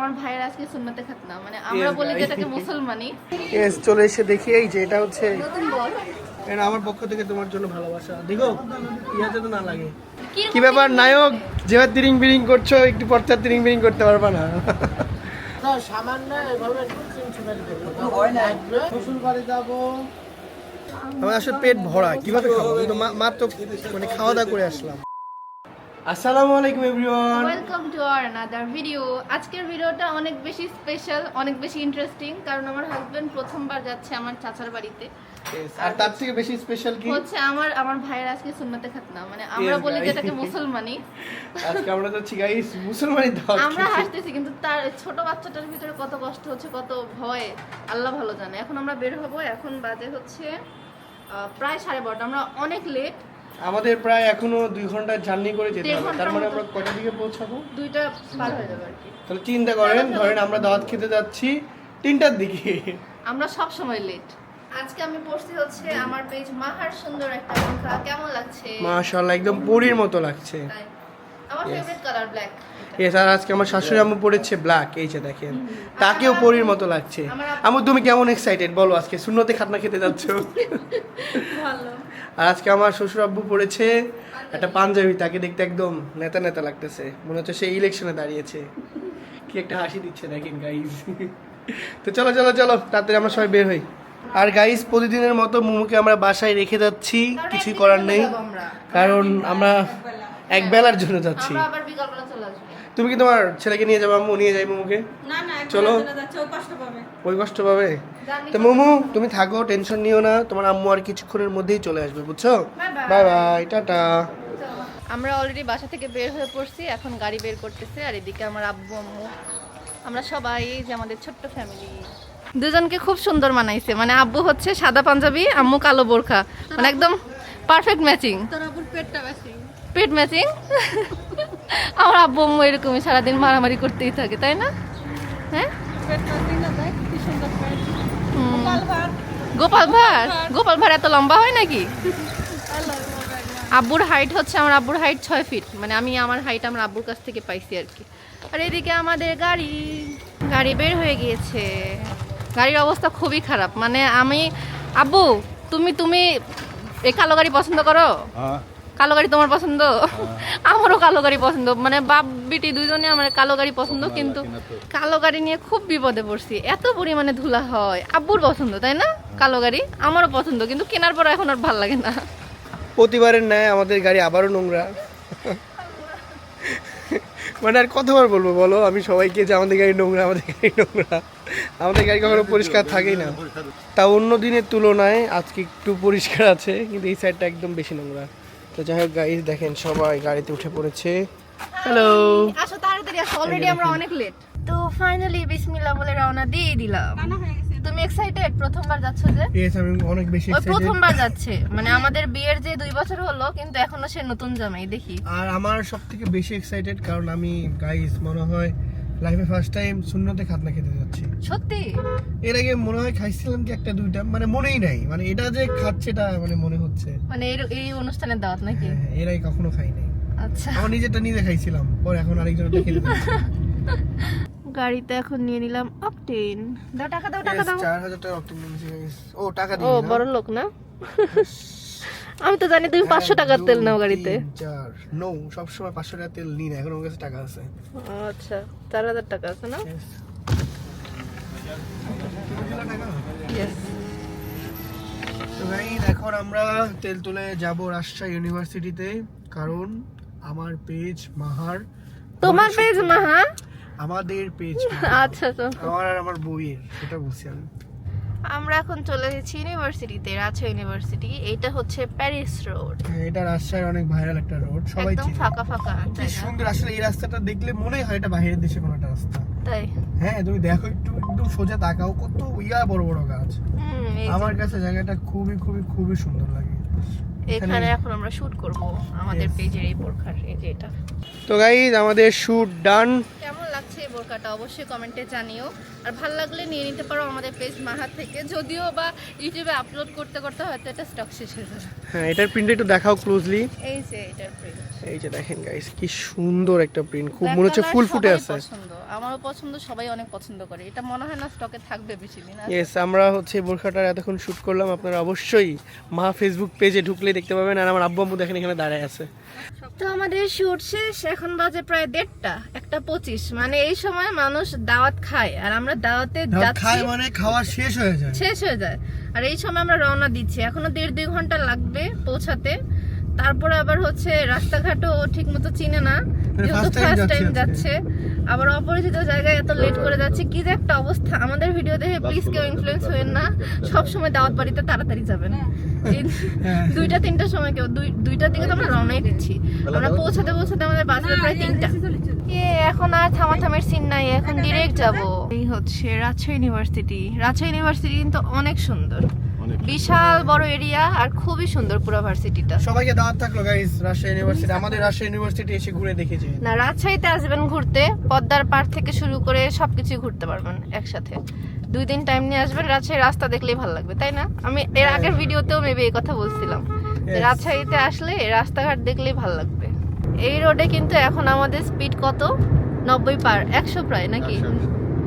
আমার ভাইয়ের আজকে সুন্নতে খাতনা। মানে আমরা বলি যে এটাকে মুসলমানি ইয়েস চলে এসে দেখি এই যে এটা হচ্ছে এটা আমার পক্ষ থেকে তোমার জন্য ভালোবাসা। দেখো ইয়া যাতে না লাগে। কি ব্যাপার নায়ক যেভাবে তিরিং বিরিং করছ একটু তিরিং বিরিং করতে পারবা না? আমার আসলে পেট ভরা কীভাবে খাব? কিন্তু মা- মাত্র মানে খাওয়া দাওয়া করে আসলাম। আসসালামু আলাইকুম everyone welcome to our another video আজকের ভিডিওটা অনেক বেশি স্পেশাল অনেক বেশি ইন্টারেস্টিং কারণ আমার হাজবেন্ড প্রথমবার যাচ্ছে আমার চাচার বাড়িতে। আর তার থেকে বেশি স্পেশাল কি? হচ্ছে আমার আমার ভাইয়ের আজকে সুন্নতে খাতনা মানে আমরা বলি যে এটাকে মুসলমানি। আজকে আমরা যাচ্ছি গাইস মুসলমানি দাওয়াত আমরা হাসতেছি কিন্তু তার ছোট বাচ্চাটার ভিতরে কত কষ্ট হচ্ছে কত ভয়। আল্লাহ ভালো জানে। এখন আমরা বের হব এখন বাজে হচ্ছে প্রায় সাড়ে বারোটা। আমরা অনেক লেট আমাদের প্রায় এখনও দুই ঘণ্টা জার্নি করে যেতে হবে। তার মানে আমরা কটার দিকে পৌঁছাবো? দুইটা পার হয়ে যাবে আর কি। তাহলে চিন্তা করেন ধরেন আমরা দাওয়াত খেতে যাচ্ছি তিনটার দিকে। আমরা সব সময় লেট আজকে আমি পড়তে হচ্ছে আমার পেজ মাহার সুন্দর একটা লেখা কেমন লাগছে? মাশাআল্লাহ একদম পরীর মতো লাগছে। তাই। আমার ফেভারিট কালার ব্ল্যাক এস আর আজকে আমার শাশুড়ি আম্মু পড়েছে ব্ল্যাক এই যে দেখেন। তাকেও পরীর মতো লাগছে। তুমি কেমন এক্সাইটেড বলো আজকে শূন্যতে খাতনা খেতে যাচ্ছ? ভালো। আর আজকে আমার শ্বশুর আব্বু পড়েছে একটা পাঞ্জাবি তাকে দেখতে একদম নেতা নেতা লাগতেছে। মনে হচ্ছে সে ইলেকশনে দাঁড়িয়েছে। কি একটা হাসি দিচ্ছে দেখেন গাইজ তো চলো চলো চলো তাড়াতাড়ি আমরা সবাই বের হই। আর গাইজ প্রতিদিনের মতো মুমুকে আমরা বাসায় রেখে যাচ্ছি। কিছুই করার নেই। কারণ আমরা এক বেলার জন্য যাচ্ছি। তুমি কি তোমার ছেলেকে নিয়ে যাব আম্মু? নিয়ে যাই মুমুকে? না না একবার চলো। ওই কষ্ট পাবে? তো মোমো তুমি থাকো টেনশন নিও না। তোমার আম্মু আর কিছুক্ষণের মধ্যেই চলে আসবে বুঝছ. Bye bye tata. আমরা অলরেডি বাসা থেকে বের হয়ে পড়ছি এখন গাড়ি বের করতেছে আর এদিকে আমার আব্বু আম্মু। আমরা সবাই এই যে আমাদের ছোট্ট ফ্যামিলি দুজনকে খুব সুন্দর মানাইছে। মানে আব্বু হচ্ছে সাদা পাঞ্জাবি আম্মু কালো বোরখা। মানে একদম পারফেক্ট ম্যাচিং তোর পেটটা পেট ম্যাচিং আমার আব্বু আম্মু এরকমই সারাদিন মারামারি করতেই থাকে তাই না? হ্যাঁ? পেট বেশি না দেখ কি সুন্দর পেট গোপাল গোপাল ভাঁড়? গোপাল ভাঁড় এত লম্বা হয় নাকি? আব্বুর হাইট হচ্ছে আমার আব্বুর হাইট ছয় ফিট মানে আমি আমার হাইট আমার আব্বুর কাছ থেকে পাইছি আর কি। আর এদিকে আমাদের গাড়ি। গাড়ি বের হয়ে গিয়েছে। গাড়ির অবস্থা খুবই খারাপ। মানে আমি আব্বু তুমি তুমি এই কালো গাড়ি পছন্দ করো? কালো গাড়ি তোমার পছন্দ? আমারও কালো গাড়ি পছন্দ। মানে বাপ বিটি দুইজনে আমার কালো গাড়ি পছন্দ কিন্তু কালো গাড়ি নিয়ে খুব বিপদে পড়ছি। এত পরিমাণে ধুলা হয়। আব্বুর পছন্দ তাই না? কালো গাড়ি আমারও পছন্দ কিন্তু কেনার পর এখন আর ভালো লাগে না। প্রতিবারের ন্যায় আমাদের গাড়ি আবারও নোংরা। মানে আর কতবার বলব বলো? আমি সবাইকে যে আমাদের গাড়ি নোংরা আমাদের গাড়ি নোংরা। আমাদের গাড়ি কখনো পরিষ্কার থাকেই না। তা অন্য দিনের তুলনায় আজকে একটু পরিষ্কার আছে কিন্তু এই সাইডটা একদম বেশি নোংরা। তো যাই হোক গাড়ি দেখেন সবাই গাড়িতে উঠে পড়েছে। হ্যালো আসো তাড়াতাড়ি আসো অলরেডি আমরা অনেক লেট তো ফাইনালি বিসমিল্লাহ বলে রওনা দিয়ে দিলাম। কানা হয়ে গেছে। তুমি এক্সাইটেড প্রথমবার যাচ্ছ যে? ইয়েস আমি অনেক বেশি ওই প্রথমবার যাচ্ছে। মানে আমাদের বিয়ের যে দুই বছর হলো কিন্তু এখনও সে নতুন জামাই দেখি। আর আমার সব থেকে বেশি এক্সাইটেড কারণ আমি গাইস মনে হয় লাইফে ফার্স্ট টাইম শূন্যতে খাতনা খেতে যাচ্ছি। সত্যি? এর আগে মনে হয় খাইছিলাম কি একটা দুইটা মানে মনেই নাই মানে এটা যে খাচ্ছে এটা মানে মনে হচ্ছে। মানে এই এই অনুষ্ঠানের দাওয়াত নাকি? হ্যাঁ, হ্যাঁ, এর আগে কখনো খাই নাই। আচ্ছা। আমার নিজেরটা নিজে খাইছিলাম পরে এখন আরেকজনটা খেতে দিচ্ছি। গাড়িতে এখন নিয়ে নিলাম অপটেন দাও টাকা দাও টাকা দাও। চার হাজার টাকা অক্টোবর নিয়েছি, ও টাকা ও দিই বড় লোক না? আমি তো জানি তুমি পাঁচশো টাকার তেল নাও গাড়িতে। চার নো সবসময় পাঁচশো টাকা তেল নিই না এখন আমার কাছে টাকা আছে। আচ্ছা চার হাজার টাকা আছে না. তো এখন আমরা তেল তুলে যাব রাজশাহী ইউনিভার্সিটিতে কারণ আমার পেজ মাহার তোমার পেজ মাহা আমাদের পেজ আচ্ছা তো। আমার আর আমার বইয়ের সেটা বলছি আমি। আমরা এখন চলে এসেছি ইউনিভার্সিটিতে রাজশাহী ইউনিভার্সিটি। এইটা হচ্ছে প্যারিস রোড এটা রাজশাহীর অনেক ভাইরাল একটা রোড সবাই একদম ফাঁকা ফাঁকা কি সুন্দর আসলে এই রাস্তাটা দেখলে মনে হয় এটা বাইরের দেশে কোনো একটা রাস্তা। তাই হ্যাঁ তুমি দেখো একটু একদম সোজা তাকাও। কত ইয়া বড় বড় গাছ। হুম, আমার কাছে জায়গাটা খুবই খুবই খুবই সুন্দর লাগে। এখানে এখন আমরা শুট করব। আমাদের পেজের এই বোরখার এই যে এটা। তো গাইজ আমাদের শুট ডান এই অবশ্যই কমেন্টে জানিও। আর ভালো লাগলে নিয়ে নিতে পারো আমাদের পেজ মাহা থেকে। যদিও বা ইউটিউবে আপলোড করতে করতে হয়তো এটা স্টক শেষ হয়ে যাবে। হ্যাঁ এটার প্রিন্ট একটু দেখাও ক্লোজলি এই যে এটার প্রিন্ট এই যে দেখেন গাইস কি সুন্দর একটা প্রিন্ট খুব মনে হচ্ছে ফুল ফুটে আছে। পছন্দ। আমারও পছন্দ সবাই অনেক পছন্দ করে। এটা মনে হয় না স্টকে থাকবে বেশি দিন ইয়েস আমরা হচ্ছে বোরখাটার এতক্ষণ শুট করলাম। আপনারা অবশ্যই মা ফেসবুক পেজে ঢুকলে দেখতে পাবেন। আর আমার আব্বু আম্মু দেখেন এখানে দাঁড়ায় আছে। তো আমাদের শুট শেষ এখন বাজে প্রায় দেড়টা একটা পঁচিশ। মানে এই সময় মানুষ দাওয়াত খায় আর আমরা দাওয়াতে যাচ্ছি। মানে খাওয়া শেষ হয়ে যায়। শেষ হয়ে যায়। আর এই সময় আমরা রওনা দিচ্ছি। এখনও দেড় দুই ঘণ্টা লাগবে পৌঁছাতে। তারপরে আবার হচ্ছে রাস্তাঘাটও ঠিক মতো চিনে না যেহেতু ফার্স্ট টাইম যাচ্ছে আবার অপরিচিত জায়গায় এত লেট করে যাচ্ছে কি যে একটা অবস্থা। আমাদের ভিডিও দেখে প্লিজ কেউ ইনফ্লুয়েন্স হবেন না। সব সময় দাওয়াত বাড়িতে তাড়াতাড়ি যাবেন। এই হ্যাঁ। দুইটা তিনটার সময় কেউ দুই দুইটার দিকে তো আমরা রওনাই দিচ্ছি। আমরা পৌঁছাতে পৌঁছাতে আমাদের বাজবে প্রায় তিনটা। এ এখন আর থামাথামের সিন নাই এখন ডিরেক্ট যাব। এই হচ্ছে রাজশাহী ইউনিভার্সিটি রাজশাহী ইউনিভার্সিটি কিন্তু অনেক সুন্দর। বিশাল বড় এরিয়া আর খুবই সুন্দর পুরো ভার্সিটিটা। সবাইকে দাওয়াত থাকল গাইস রাজশাহী ইউনিভার্সিটি আমাদের রাজশাহী ইউনিভার্সিটি এসে ঘুরে দেখেছে। না রাজশাহীতে আসবেন ঘুরতে পদ্মার পার থেকে শুরু করে সবকিছু ঘুরতে পারবেন একসাথে। দুই দিন টাইম নিয়ে আসবেন রাজশাহীর রাস্তা দেখলেই ভালো লাগবে তাই না? আমি এর আগের ভিডিওতেও মেবি এই কথা বলছিলাম। রাজশাহীতে আসলে রাস্তাঘাট দেখলেই ভালো লাগবে। এই রোডে কিন্তু এখন আমাদের স্পিড কত? নব্বই পার একশো প্রায় নাকি?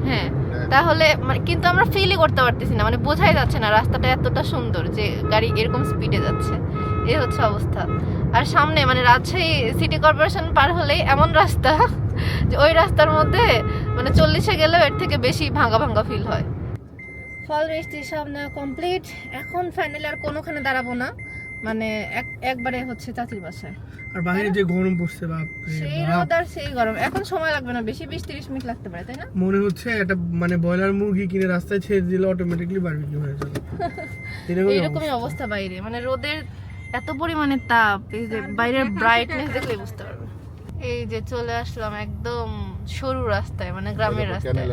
হ্যাঁ। তাহলে মানে কিন্তু আমরা ফিলই করতে পারতেছি না মানে বোঝাই যাচ্ছে না রাস্তাটা এতটা সুন্দর যে গাড়ি এরকম স্পিডে যাচ্ছে। এই হচ্ছে অবস্থা। আর সামনে মানে রাজশাহী সিটি কর্পোরেশন পার হলেই এমন রাস্তা যে ওই রাস্তার মধ্যে মানে চল্লিশে গেলেও এর থেকে বেশি ভাঙা ভাঙা ফিল হয়। ফল মিষ্টি সব নেওয়া কমপ্লিট এখন ফাইনালি আর কোনোখানে দাঁড়াবো না। মানে এক একবারে হচ্ছে চাচির বাসায়। আর বাইরে যে গরম পড়ছে বাপ রে সেই। রোদ আর সেই গরম। এখন সময় লাগবে না বেশি বিশ তিরিশ মিনিট লাগতে পারে তাই না? মনে হচ্ছে একটা মানে ব্রয়লার মুরগি কিনে রাস্তায় ছেড়ে দিলে অটোমেটিকলি বারবিকিউ হয়ে যাবে। এরকমই অবস্থা। বাইরে। মানে রোদের এত পরিমাণে তাপ এই যে বাইরের ব্রাইটনেস দেখলে বুঝতে পারবে। এই যে চলে আসলাম একদম সরু রাস্তায় মানে গ্রামের রাস্তায়।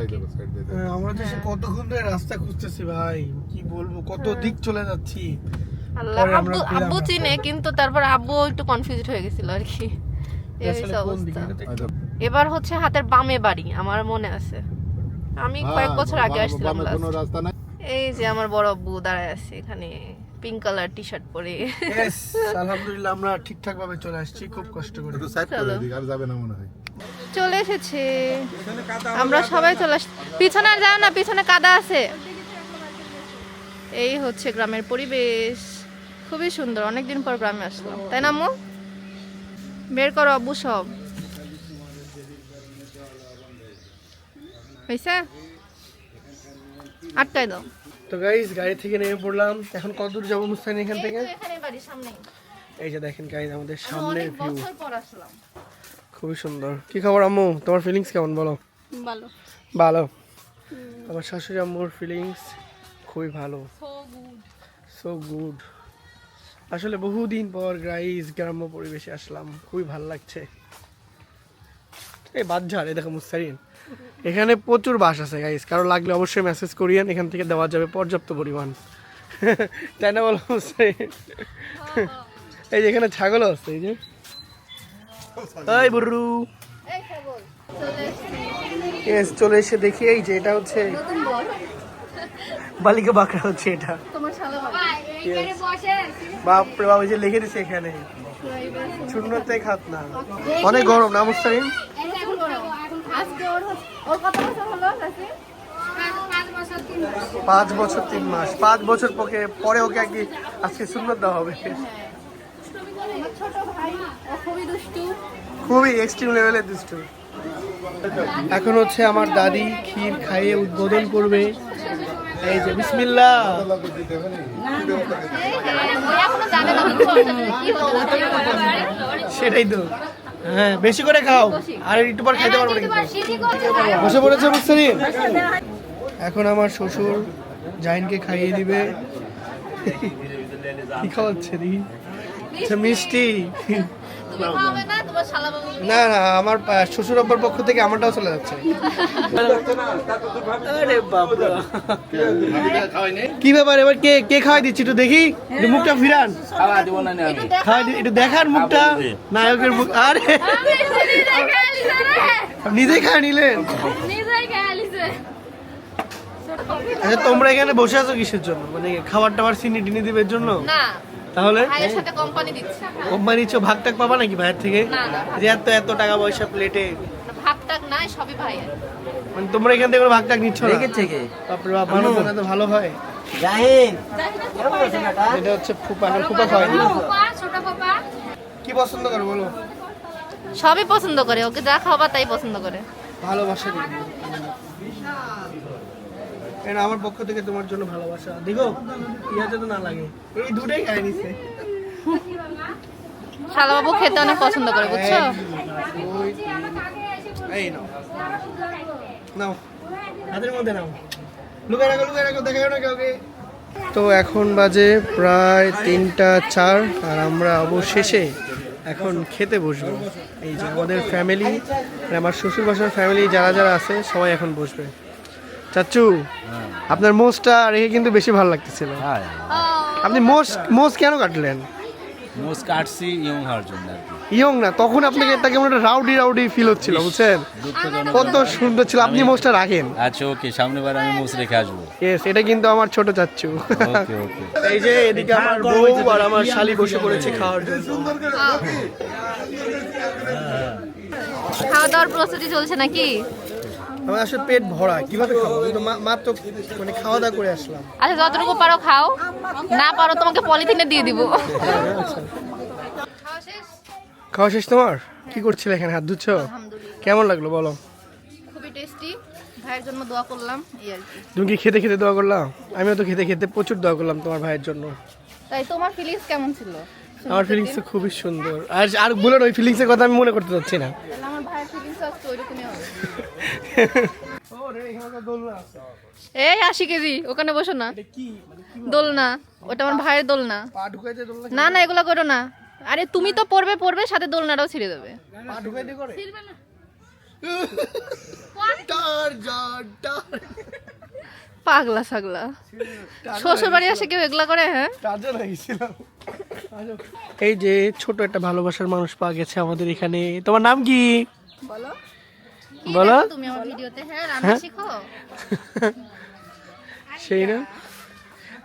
হ্যাঁ, আমরা তো হ্যাঁ। কতক্ষণ ধরে রাস্তা খুঁজতেছি ভাই? কি বলব কত দিক চলে যাচ্ছি। আল্লাহ আমরা আব্বু আব্বু চিনে কিন্তু তারপর আব্বু একটু কনফিউজড হয়ে গেছিল আর কি। এবার হচ্ছে হাতের বামে বাড়ি আমার মনে আছে। আমি কয়েক বছর আগে আসছিলাম এই যে আমার বড় আব্বু দাঁড়ায় আছে এখানে পিঙ্ক কালার টি শার্ট পরে আলহামদুলিল্লাহ আমরা ঠিকঠাক ভাবে চলে আসছি খুব কষ্ট করে। চলো। আর যাবে না মনে হয়। চলে এসেছে। আমরা সবাই চলে আস পিছনে আর যাও না পিছনে কাদা আছে। এই হচ্ছে গ্রামের পরিবেশ। খুবই সুন্দর অনেকদিন পর গ্রামে আসলাম। তাই না মো বের করো আব্বু সব। হয়েছে আটকাই দাও। তো গাইস গাড়ি থেকে নেমে পড়লাম। এখন কত দূর যাব মুস্তানি এখান থেকে? বাড়ি এই যে দেখেন গাইস আমাদের সামনের ভিউ আসলাম। খুবই সুন্দর। কি খবর আম্মু? তোমার ফিলিংস কেমন? বলো। ভালো। ভালো। আমার শাশুড়ি আম্মুর ফিলিংস খুবই ভালো। সো গুড আসলে বহুদিন পর গাইস গ্রাম্য পরিবেশে আসলাম খুবই ভালো লাগছে। এই বাদঝাড় এই দেখো মুস্তারিন। এখানে প্রচুর বাস আছে গাইস কারও লাগলে অবশ্যই মেসেজ করিয়েন এখান থেকে দেওয়া যাবে পর্যাপ্ত পরিমাণ। তাই না বলো মুস্তারিন? এই যে এখানে ছাগলও আছে এই যে। এই বুরু চলে এসে দেখি এই যে এটা হচ্ছে বালিকা বাঁকড়া হচ্ছে এটা। বাপরে বাবা। যে লিখে দিছে এখানে। শূন্যতে খাত না। অনেক গরম না মুস্তারিন আজকে ওর হচ্ছে- ওর কত বছর হলো নাকি? পাঁচ বছর তিন মাস। পাঁচ বছর পকে পরে ওকে কি আজকে সুন্দর দেওয়া হবে। খুবই এক্সট্রিম লেভেলের দুষ্টু। এখন হচ্ছে আমার দাদি ক্ষীর খাইয়ে উদ্বোধন করবে। এই যে, বিসমিল্লাহ। সেটাই তো। হ্যাঁ বেশি করে খাও, আর একটু পর খাইতে পারব বসে পড়েছে মুস্তারিন এখন আমার শ্বশুর জাইনকে খাইয়ে দিবে। কি খাওয়াচ্ছে দেখি মিষ্টি। তুমি তুমি না তোমার শালা বাবু না না আমার শ্বশুর আব্বার পক্ষ থেকে আমারটাও চলে যাচ্ছে। কি ব্যাপার এবার কে কে খাওয়াই দিচ্ছি একটু দেখি? মুখটা ফিরান। খাওয়াই একটু দেখার মুখটা। নায়কের মুখ আরে। নিজেই খায় নিলেন আচ্ছা তোমরা এখানে বসে আছো কিসের জন্য? মানে খাবার টাবার চিনি টিনি দিবের জন্য? না। তাহলে? ভাইয়ের সাথে কোম্পানি দিচ্ছে। কোম্পানি নিচ্ছ ভাগ টাক পাবা নাকি ভাইয়ের থেকে? না, না। যে এত এত টাকা পয়সা প্লেটে ভাগ টাক নাই সবই ভাইয়ের। মানে তোমরা এখান থেকে ভাগ টাক নিচ্ছ না? দেখেছে কে? বাপরে বাপ মানুষ তো ভালো হয়। জাহিন এটা হচ্ছে ফুপা এখন ফুপা খাওয়াই কি পছন্দ করো বলো? সবই পছন্দ করে ওকে যা খাওয়াবা তাই পছন্দ করে। ভালোবাসা এটা আমার পক্ষ থেকে তোমার জন্য ভালোবাসা। দেখো ইয়া যাতে না লাগে। এই দুটাই খাই নিছে। শালা বাবু খেতে অনেক পছন্দ করে বুঝছ। এই নাও। নাও। হাতের মধ্যে নাও। লুকায় রাখো লুকায় রাখো দেখাও না কাউকে। তো এখন বাজে প্রায় তিনটা চার আর আমরা অবশেষে এখন খেতে বসবো। এই যে আমাদের ফ্যামিলি আমার শ্বশুর বাসার ফ্যামিলি যারা যারা আছে সবাই এখন বসবে। চাচু আপনার মোষটা রেখে কিন্তু বেশি ভালো লাগতেছিল। আপনি মোষ মোষ কেন কাটলেন? মোষ কাটছি ইয়ং হওয়ার জন্য ইয়ং না তখন আপনাকে একটা কেমন একটা রাউডি রাউডি ফিল হচ্ছিল বুঝছেন? কত সুন্দর ছিল আপনি মোষটা রাখেন। আচ্ছা ওকে সামনে বার আমি মোষ রেখে আসব। ইয়েস এটা কিন্তু আমার ছোট চাচ্ছু ওকে ওকে। এই যে এদিকে আমার বউ আর আমার শালি বসে পড়েছে খাওয়ার জন্য। খাওয়া দাওয়ার প্রস্তুতি চলছে নাকি? আমার আসলে পেট ভরা কীভাবে খাব? আমি তো মা- মাত্র মানে খাওয়া দাওয়া করে আসলাম। আচ্ছা যতটুকু পারো খাও। না পারো তোমাকে পলিথিনে দিয়ে দিব। খাওয়া শেষ তোমার? কি করছিলে এখানে? হাত ধুচ্ছ? কেমন লাগল বলো? খুবই টেস্টি ভাইয়ের জন্য দোয়া করলাম এই আর কি। তুমি কি খেতে খেতে দোয়া করলাম আমিও তো খেতে খেতে প্রচুর দোয়া করলাম তোমার ভাইয়ের জন্য। তাই তোমার ফিলিংস কেমন ছিল? আমার ফিলিংস তো খুবই সুন্দর। আর আর বলেন ওই ফিলিংসের কথা আমি মনে করতে চাচ্ছি না। আমার ভাইয়ের ফিলিংস আজকে ওইরকমই হবে। এই আশি কেজি ওখানে বসো না। দোলনা ওটা আমার ভাইয়ের দোলনা। না না এগুলো করো না। আরে তুমি তো পড়বে পড়বে সাথে দোলনাটাও ছিঁড়ে দেবে। পাগলা সাগলা শ্বশুর বাড়ি আসে কেউ এগুলা করে হ্যাঁ? এই যে ছোট একটা ভালোবাসার মানুষ পাওয়া গেছে আমাদের এখানে। তোমার নাম কি? কি বলো। তুমি আমার ভিডিওতে? হ্যাঁ রান্না শিখো। সেই না?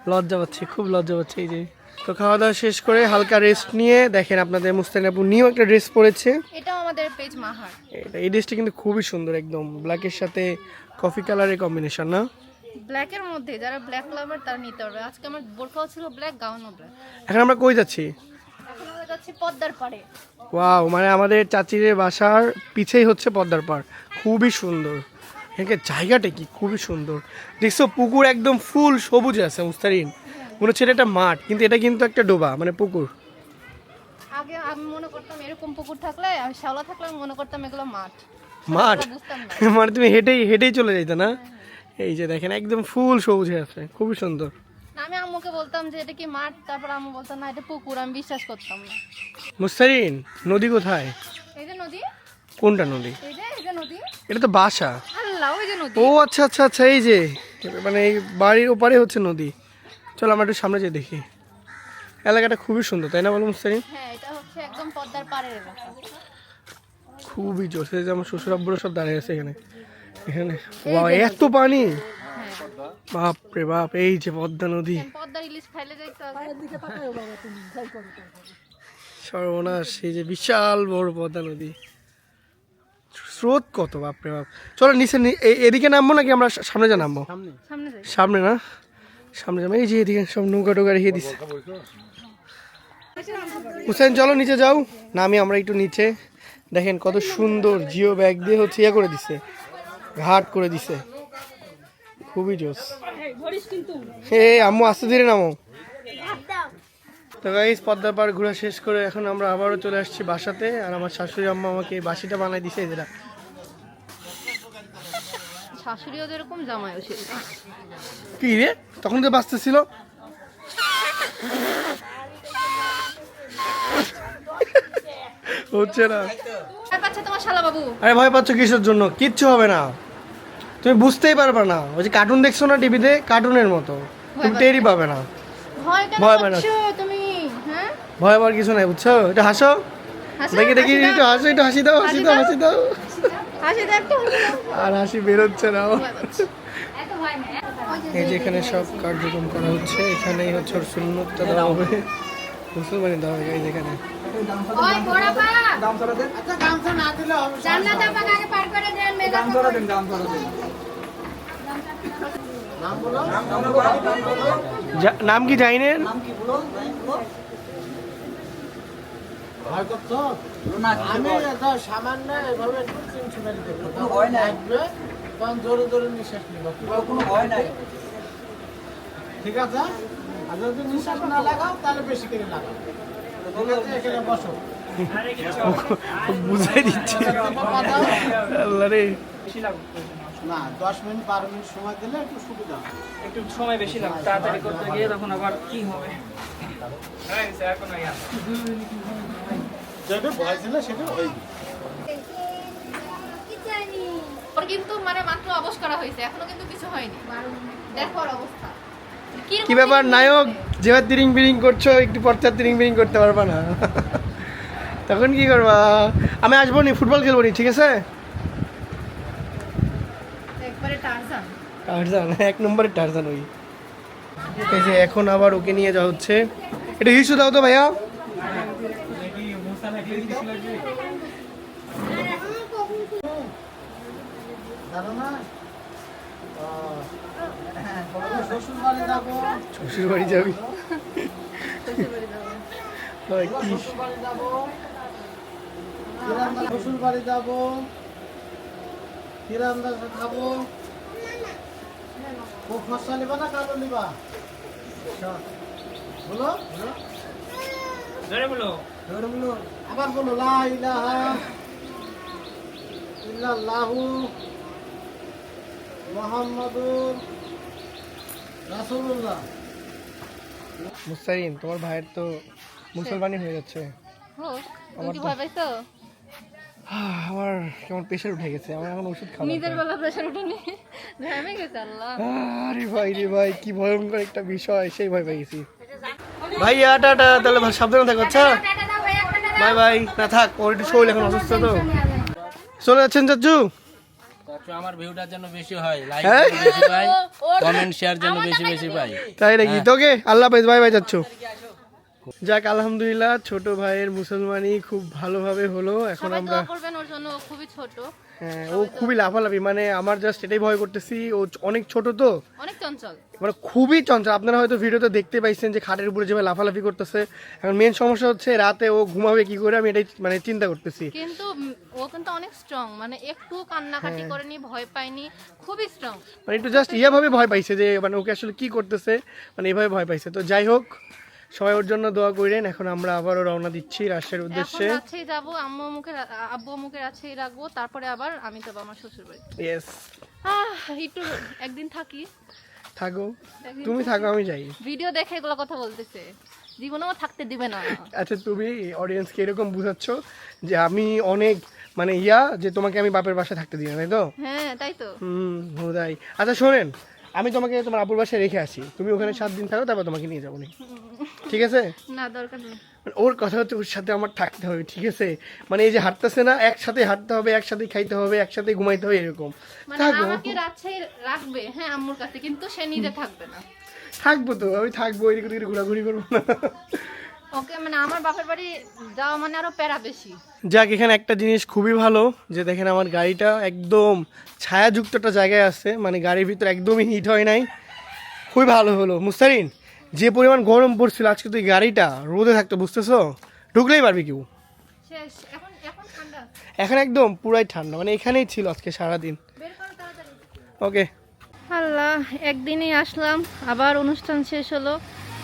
লজ্জা পাচ্ছে খুব লজ্জা পাচ্ছে এই যে। তো খাওয়া দাওয়া শেষ করে হালকা রেস্ট নিয়ে দেখেন আপনাদের মুস্তান আপু নিয়েও একটা ড্রেস পরেছে। এটাও আমাদের পেজ মাহার। এটা এই ড্রেসটা কিন্তু খুবই সুন্দর একদম। ব্ল্যাকের সাথে কফি কালারের কম্বিনেশন না? ব্ল্যাকের মধ্যে যারা ব্ল্যাক লাভার তারা নিতে পারবে। আজকে আমার বোরখাও ছিল ব্ল্যাক গাউনও ব্ল্যাক এখন আমরা কই যাচ্ছি? আমরা যাচ্ছি পদ্মার পাড়ে। ওয়াও মানে আমাদের চাচিরের বাসার পিছেই হচ্ছে পদ্মার পাড়। খুবই সুন্দর। এখানে জায়গাটা কি খুবই সুন্দর। দেখছ পুকুর একদম ফুল সবুজ আছে মুস্তারিন। মনে হচ্ছে এটা মাঠ কিন্তু এটা কিন্তু একটা ডোবা মানে পুকুর। আগে আমি মনে করতাম এরকম পুকুর থাকলে আমি শ্যাওলা থাকলে আমি মনে করতাম এগুলো মাঠ। মাঠ? মানে তুমি হেঁটেই হেঁটেই চলে যাইতে না? এই যে দেখেন একদম ফুল সবুজ আছে খুবই সুন্দর। আমি আম্মুকে বলতাম যে এটা কি মাঠ? তারপর আম্মু বলতাম না এটা পুকুর। আমি বিশ্বাস করতাম না। মুস্তারিন নদী কোথায়? এই যে নদী। কোনটা নদী? এই যে এই যে নদী। এটা তো বাসা। আল্লাহ ওই যে নদী। ও আচ্ছা আচ্ছা আচ্ছা এই যে মানে এই বাড়ির ওপারে হচ্ছে নদী। চলো আমরা একটু সামনে যেয়ে দেখি। এলাকাটা খুবই সুন্দর তাই না বলো মুস্তারিন হ্যাঁ এটা হচ্ছে একদম পদ্মার পাড়ের এলাকা। খুবই জোর যে আমার শ্বশুর আব্বুরা সব দাঁড়িয়ে আছে এখানে। এখানে। ওয়াও এত পানি! বাপ রে বাপ এই যে পদ্মা নদী। ইলিশ সর্বনাশ এই যে বিশাল বড় পদ্মা নদী। স্রোত কত বাপ রে বাপ। চলো নিচে এদিকে নামবো নাকি আমরা সামনে যা নামবো? সামনে। সামনে না? সামনে যাব এই যে এদিকে সব নৌকা টোকা রেখে দিচ্ছে হুসেন চলো নিচে যাও। নামি আমরা একটু নিচে। দেখেন কত সুন্দর জিও ব্যাগ দিয়ে হচ্ছে ইয়ে করে দিছে। ঘাট করে দিছে। খুবই জোস। হে আম্মু আস্তে ধীরে নামো। তো গাইস পদ্মার পার ঘোরা শেষ করে এখন আমরা আবারও চলে আসছি বাসাতে আর আমার শাশুড়ি আম্মা আমাকে এই বাসিটা বানাই দিছে যেটা শাশুড়িও যেরকম জামাইও সেরকম। কি রে? তখন তো বাঁচতেছিল হচ্ছে না। আরে ভয় পাচ্ছ কিসের জন্য? কিচ্ছু হবে না। তুমি বুঝতেই পারবে না। ওই যে কার্টুন দেখছ না টিভিতে কার্টুনের মতো। তুমি। টেরই পাবে না। ভয় পায় না। তুমি? হ্যাঁ? ভয় পাওয়ার কিছু নাই বুঝছ? এটা হাসো। দেখি দেখি হাসি একটু হাসো একটু হাসি দাও হাসি দাও। হাসি দাও। হাসি দাও। আর হাসি বেরোচ্ছে না। এই যে এখানে সব কার্যক্রম করা হচ্ছে এখানেই হচ্ছে ওর সুন্নতটা দেওয়া হবে। মুসলমানি দেওয়া হবে এই যে এখানে। ওই বড় পা। জান্নাত আপাকে আগে পার করে দেন মেজা যা- নাম কি জাইনের? আমি একটা সামান্য এভাবে একটু মেরে দেবো ভয় নাই। তখন জোরে জোরে নিঃশ্বাস নিব। কোনো ভয় নাই। ঠিক আছে? আর যদি নিঃশ্বাস না লাগাও তাহলে বেশি করে লাগাও ঠিক আছে এখানে বসো বুঝাই দিচ্ছে। আল্লাহ রে। না দশ মিনিট বারো মিনিট সময় দিলে একটু সুবিধা একটু সময় বেশি লাগবে তাড়াতাড়ি করতে গিয়ে তখন আবার কি হবে? যেটা ভয় ছিল সেটা হয়ে কিন্তু মানে মাত্র অবশ করা হয়েছে এখনও কিন্তু কিছু হয়নি। দেখো অবস্থা। কি ব্যাপার নায়ক যেবার তিরিং বিরিং করছ একটু পরচার তিরিং বিরিং করতে পারবা না। তখন কি করবা? আমি আসব নি ফুটবল খেলব নি ঠিক আছে? একবারে টারজান। টারজান এক নম্বরের টারজান ওই। এই যে এখন আবার ওকে নিয়ে যাওয়া হচ্ছে। এটা হিসু দাও তো ভাইয়া। জানো না শ্বশুর বাড়ি যাব? শ্বশুর বাড়ি যাবি শ্বশুর বাড়ি যাব। কিরান্দা শ্বশুর বাড়ি যাব। কিরান্দা খাব। খুব ফসা নিবা না কালো নিবা? বলো বলো। ধরে বলো। ধরে বলো। আবার বলো লা ইলাহা ইল্লাল্লাহু মুহাম্মাদুর রাসূলুল্লাহ তোমার ভাইয়ের তো মুসলমানি হয়ে যাচ্ছে তুমি আমার কি তো- ভয় পাইছো আমার কেমন প্রেশার উঠে গেছে আমার এখন ওষুধ খাওয়া নিজের বেলা প্রেশার উঠেনি ঘামে গেছে আল্লাহ আরে ভাই রে ভাই কি ভয়ঙ্কর একটা বিষয় সেই ভয় পেয়ে গেছি ভাইয়া টাটা তাহলে ভাই সাবধানে থাকো আচ্ছা বাই বাই না থাক ওর একটু শরীর এখন অসুস্থ তো চলে যাচ্ছেন চাচু আমার ভিউটার জন্য বেশি হয় লাইক হ্যাঁ? বেশি পাই কমেন্ট শেয়ার জন্য বেশি বেশি পাই। তাই নাকি? তোকে? আল্লাহ হাফেজ ভাই ভাই চাচ্ছু যাক আলহামদুলিল্লাহ ছোট ভাইয়ের মুসলমানি খুব ভালোভাবে হলো। এখন আমরা করবেন ওর জন্য খুবই ছোট। হ্যাঁ ও খুবই লাফালাফি মানে আমার জাস্ট এটাই ভয় করতেছি ও অনেক ছোট তো। অনেক চঞ্চল। মানে খুবই চঞ্চল। আপনারা হয়তো ভিডিওতে দেখতে পাইছেন যে খাটের উপরে যেভাবে লাফালাফি করতেছে। এখন মেন সমস্যা হচ্ছে রাতে ও ঘুমাবে কি করে আমি এটাই মানে চিন্তা করতেছি। কিন্তু ও কিন্তু অনেক স্ট্রং মানে একটু কান্নাকাটি হ্যাঁ। করেনি ভয় পায়নি খুবই স্ট্রং মানে একটু জাস্ট ইয়াভাবে ভয় পাইছে যে মানে ওকে আসলে কি করতেছে মানে এভাবে ভয় পাইছে। তো যাই হোক সবাই ওর জন্য দোয়া করেন এখন আমরা আবারও রওনা দিচ্ছি রাজশাহীর উদ্দেশ্যে। রাজশাহী যাব আম্মু মুখে আব্বু মুখে রাজশাহী রাখব তারপরে আবার আমি যাব আমার শ্বশুর বাড়ি ইয়েস আহ, একটু একদিন থাকি। থাকো। তুমি থাকো। আমি যাই। ভিডিও দেখে এগুলো কথা বলতেছে। জীবনেও থাকতে দিবে না। আচ্ছা তুমি অডিয়েন্সকে এরকম বুঝাচ্ছ যে আমি অনেক মানে ইয়া যে তোমাকে আমি বাপের বাসায় থাকতে দিই না তাই তো? হ্যাঁ তাই তো। হুম হুদাই আচ্ছা শোনেন আমি তোমাকে তোমার আপুর বাসায় রেখে আসি। তুমি ওখানে সাত দিন থাকো তারপর তোমাকে নিয়ে যাব। ঠিক আছে? না দরকার নেই। মানে ওর কথা হচ্ছে ওর সাথে আমার থাকতে হবে ঠিক আছে? মানে এই যে হাঁটতেছে না একসাথে হাঁটতে হবে একসাথে খাইতে হবে একসাথে ঘুমাইতে হবে এরকম। মানে থাকব। আমাকে রাজশাহী রাখবে হ্যাঁ আম্মুর কাছে কিন্তু সে নিজে থাকবে না। থাকব তো আমি থাকব এদিকে ঘোরাঘুরি করব না। ওকে মানে আমার বাপের বাড়ি যাওয়া মানে আরও প্যারা বেশি। যাক এখানে একটা জিনিস খুবই ভালো যে দেখেন আমার গাড়িটা একদম ছায়াযুক্ত একটা জায়গায় আছে মানে গাড়ির ভিতরে একদমই হিট হয় নাই। খুবই ভালো হলো। মুস্তারিন যে পরিমাণ গরম পড়ছিল আজকে তুই গাড়িটা রোদে থাকতো বুঝতেছো? ঢুকলেই পারবি কেউ। এখন একদম পুরাই ঠান্ডা মানে এখানেই ছিল আজকে সারাদিন। ওকে। আল্লাহ একদিনেই আসলাম আবার অনুষ্ঠান শেষ হলো।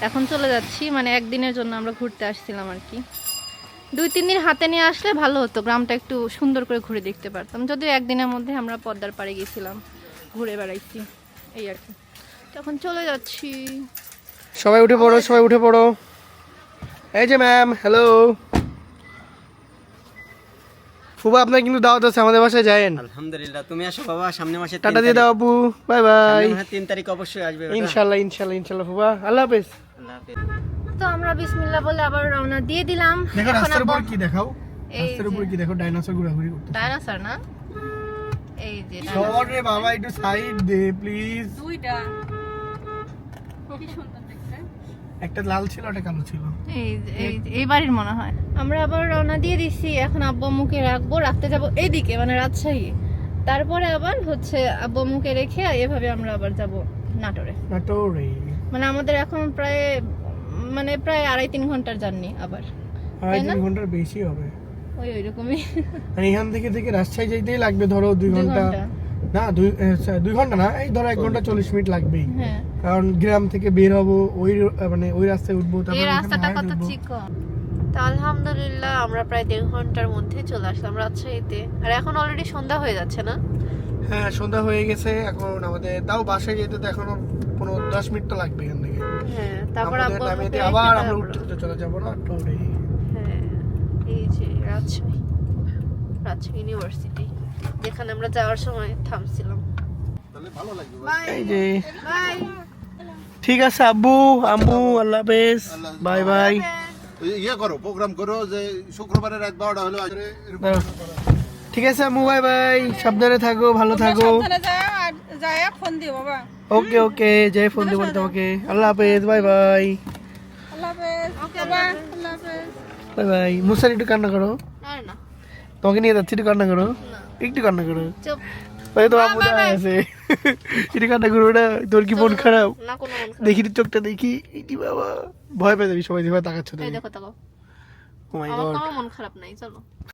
এখন চলে যাচ্ছি মানে একদিনের জন্য আমরা ঘুরতে আসছিলাম আর কি। দুই তিন দিন হাতে নিয়ে আসলে ভালো হতো গ্রামটা একটু সুন্দর করে ঘুরে দেখতে পারতাম। যদিও একদিনের মধ্যে আমরা পদ্মার পাড়ে গেছিলাম ঘুরে বেড়াইছি এই আর কি। তখন চলে যাচ্ছি। সবাই উঠে পড়ো সবাই উঠে পড়ো। এই যে ম্যাম হ্যালো ফুবা আপনার কিন্তু দাওয়াত আছে আমাদের বাসায় যায়েন। আলহামদুলিল্লাহ তুমি আসো বাবা সামনে মাসে টাটা দিয়ে দাও আপু বাই বাই। তিন তারিখ অবশ্যই আসবে ইনশাল্লাহ ইনশাল্লাহ ইনশাল্লাহ ফুবা। আল্লাহ হাফেজ আল্লাহ হাফেজ। তো আমরা বিসমিল্লা বলে আবার রওনা দিয়ে দিলাম। দেখো রাস্তার উপর কি দেখাও? রাস্তার উপর কি দেখো ডাইনোসর ঘোরাঘুরি করতে ডাইনোসর না? এই যে ডাইনোসর। সর রে বাবা একটু সাইড দে প্লিজ দুইটা। কি সুন্দর দেখতে। একটা লাল ছিল একটা কালো ছিল। এই যে- এই বাড়ির মনে হয়। আমরা আবার রওনা দিয়ে দিচ্ছি এখন আব্বু আম্মুকে রাখব রাখতে যাব এইদিকে মানে রাজশাহী। তারপরে আবার হচ্ছে আব্বু আম্মুকে রেখে এভাবে আমরা আবার যাব নাটোরে। নাটোরে। মানে আমাদের এখন প্রায় মানে প্রায় আড়াই তিন ঘণ্টার জার্নি আবার। আড়াই তিন ঘণ্টার বেশি হবে। ওই ওই রকমই আর এখান থেকে থেকে রাজশাহী যাইতেই লাগবে ধরো দুই ঘণ্টা। না দুই দুই ঘণ্টা না এই ধরো এক ঘণ্টা চল্লিশ মিনিট লাগবেই। হ্যাঁ। কারণ গ্রাম থেকে বের হব ওই মানে ওই রাস্তায় উঠবো এই তারপর রাস্তাটা কত চিকন। তো আলহামদুলিল্লাহ আমরা প্রায় দেড় ঘণ্টার মধ্যে চলে আসলাম রাজশাহীতে। আর এখন অলরেডি সন্ধ্যা হয়ে যাচ্ছে না? হ্যাঁ সন্ধ্যা হয়ে গেছে এখন আমাদের তাও বাসায় যেতে তো এখনও পনেরো দশ মিনিট তো লাগবে এখান থেকে। হ্যাঁ তারপর আবার আমরা উঠতে উঠতে চলে যাব না টরে হ্যাঁ এই যে রাজশাহী। রাজশাহী ইউনিভার্সিটি যেখানে আমরা যাওয়ার সময় থামছিলাম। এই যে। ঠিক আছে আব্বু আম্মু আল্লাহ হাফেজ। Bye bye. ইয়ে করো প্রোগ্রাম করো যে শুক্রবারে রাত বারোটা হলো ঠিক আছে আম্মু বাই বাই। সাবধানে থাকো ভালো থাকো। সাবধানে যায় আর যায় ফোন দিও বাবা। ওকে ওকে জয় ফোন দেবো তোমাকে। আল্লাহ হাফেজ বাই বাই বাই বাই মুসার একটু কান্না করো। না। তোমাকে নিয়ে যাচ্ছি একটু কান্না করো। একটু কান্না করো। চুপ। ওই তো আম্মু দাঁড়ায় আছে। একটু কান্না করো না তোর কি মন খারাপ? না কোনো মন খারাপ। দেখি চোখটা দেখি। ইটি বাবা। ভয় পেয়ে যাবি সবাই তাকাচ্ছ তুমি। দেখো তাকাও। ও মাই গড মন খারাপ নাই চলো।